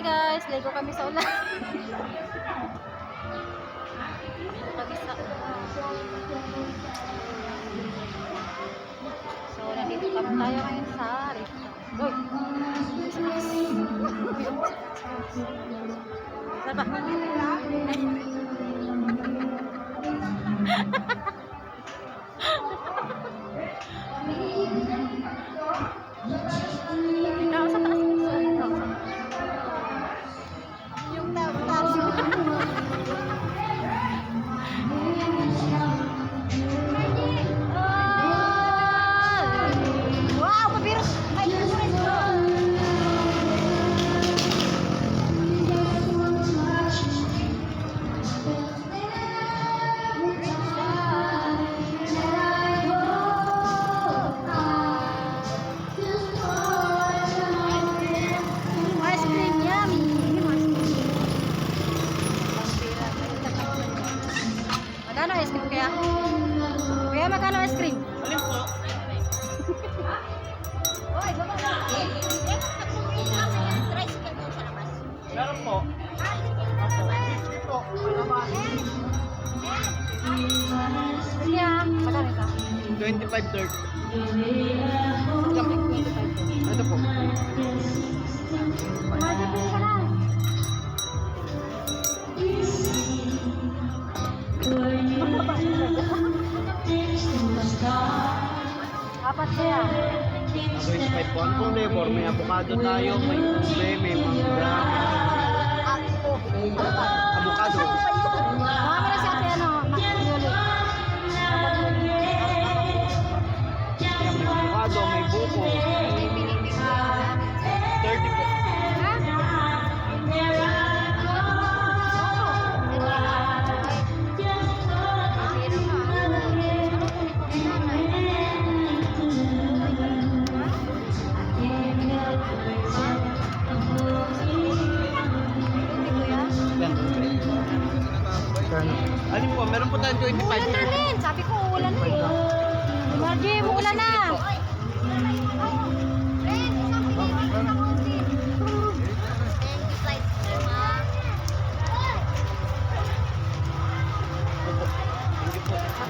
Hi guys, ligo kami sa ulan. ligo kami sa ulan. So, nandito kami tayo ngayon sa Rito. Uy! Saan ba? Kaya? Kaya magkano ice cream? Alin po? Meron po. Sige po. Sige ah. Magkano ito? 25 Apat kaya. 25 po. Ano pong flavor? May avocado tayo, may ube, may mangga, avocado. Alin po? Meron po tayong 25 Ulan na din. Sabi ko, ulan na eh. Margie, ulan na.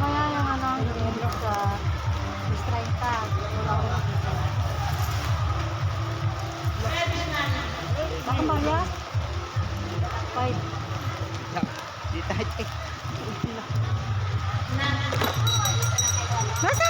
Kaya yung ano, yung sa strike pa. Bakit ba ya? Five. Di tayo. Nasaan